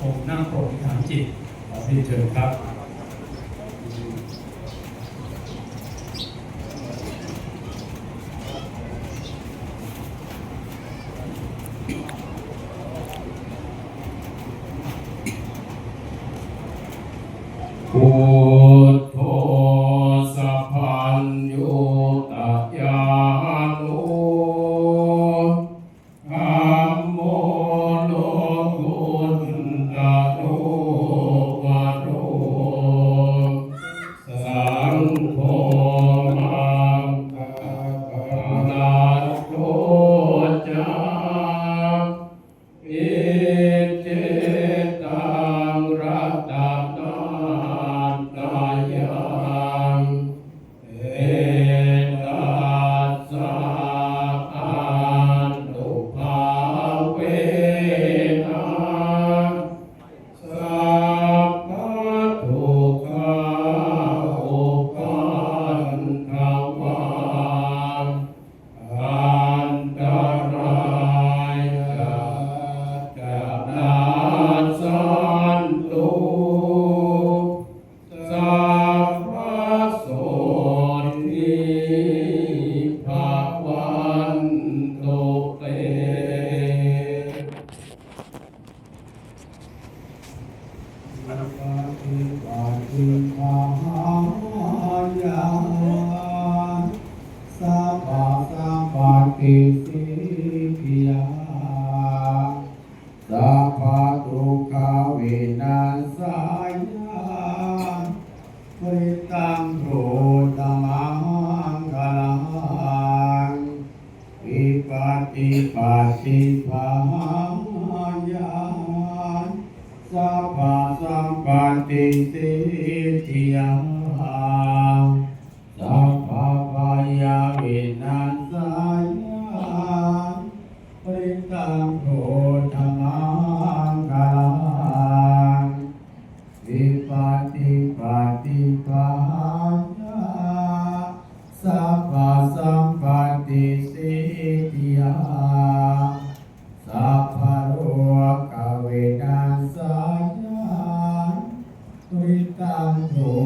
ผหนั่งโปรดถามจิตขอเรียนเชิญครับโอ้ ฏิปัสสิภาญาณสัพพสัมปติสิทยาสัพพพยาวินัสสายาปริตังโนตัธ people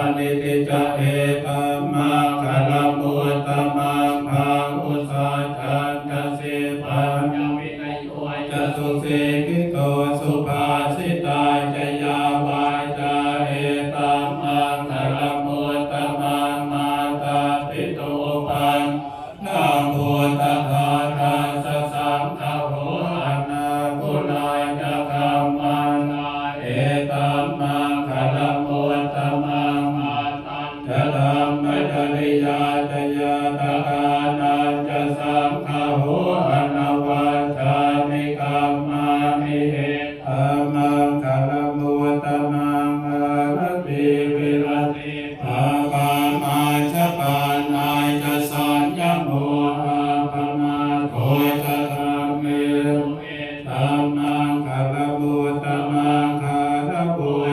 านิติจเอตมาคลมุตตมางคา นิกามานิเหตมังกลมุตมังอรติวิรติภาวามาชปานายจสัญญโมอาปมาโคตธรรมเมตมังกลมุตมังคารบุ